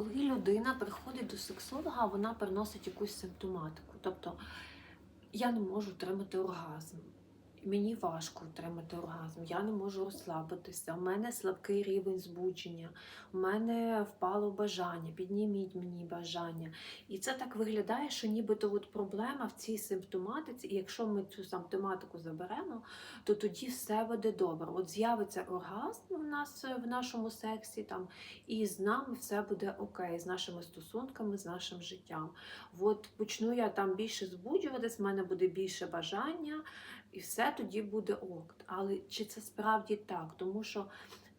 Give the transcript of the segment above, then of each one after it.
коли людина приходить до сексолога, вона приносить якусь симптоматику. Тобто я не можу отримати оргазм. Мені важко отримати оргазм, я не можу розслабитися. У мене слабкий рівень збудження, у мене впало бажання, підніміть мені бажання. І це так виглядає, що нібито от проблема в цій симптоматиці, і якщо ми цю симптоматику заберемо, то тоді все буде добре. От з'явиться оргазм в нас в нашому сексі, там, і з нами все буде окей, з нашими стосунками, з нашим життям. От почну я там більше збуджуватись, в мене буде більше бажання, і все тоді буде ок. Але чи це справді так? Тому що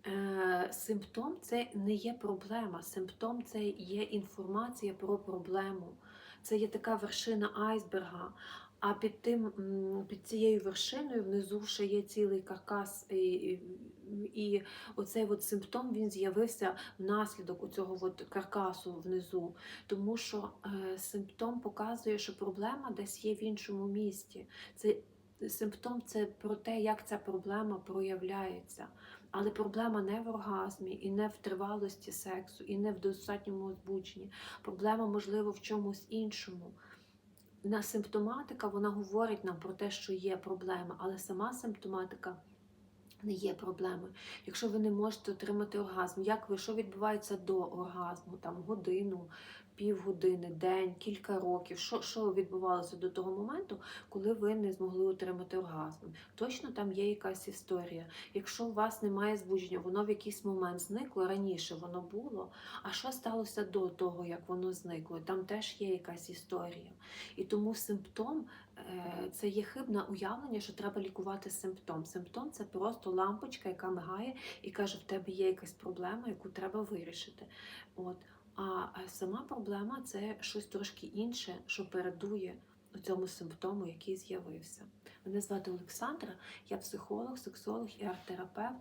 е, симптом це не є проблема. Симптом це є інформація про проблему. Це є така вершина айсберга. А під тим, під цією вершиною внизу ще є цілий каркас, і, і, і оцей от симптом він з'явився внаслідок цього от каркасу внизу. Тому що е, симптом показує, що проблема десь є в іншому місці. Це симптом це про те, як ця проблема проявляється. Але проблема не в оргазмі, і не в тривалості сексу, і не в достатньому збудженні. Проблема, можливо, в чомусь іншому. На симптоматика вона говорить нам про те, що є проблема, але сама симптоматика не є проблемою. Якщо ви не можете отримати оргазм, як ви що відбувається до оргазму? Там годину, півгодини, день, кілька років. Що, що відбувалося до того моменту, коли ви не змогли отримати оргазм? Точно там є якась історія. Якщо у вас немає збудження, воно в якийсь момент зникло раніше, воно було. А що сталося до того, як воно зникло? Там теж є якась історія. І тому симптом е, це є хибне уявлення, що треба лікувати симптом. Симптом це просто лампочка, яка мигає і каже, в тебе є якась проблема, яку треба вирішити. От. А сама проблема це щось трошки інше, що передує цьому симптому, який з'явився. Мене звати Олександра, я психолог, сексолог і арт-терапевт.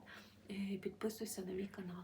Е, Підписуйся на мій канал.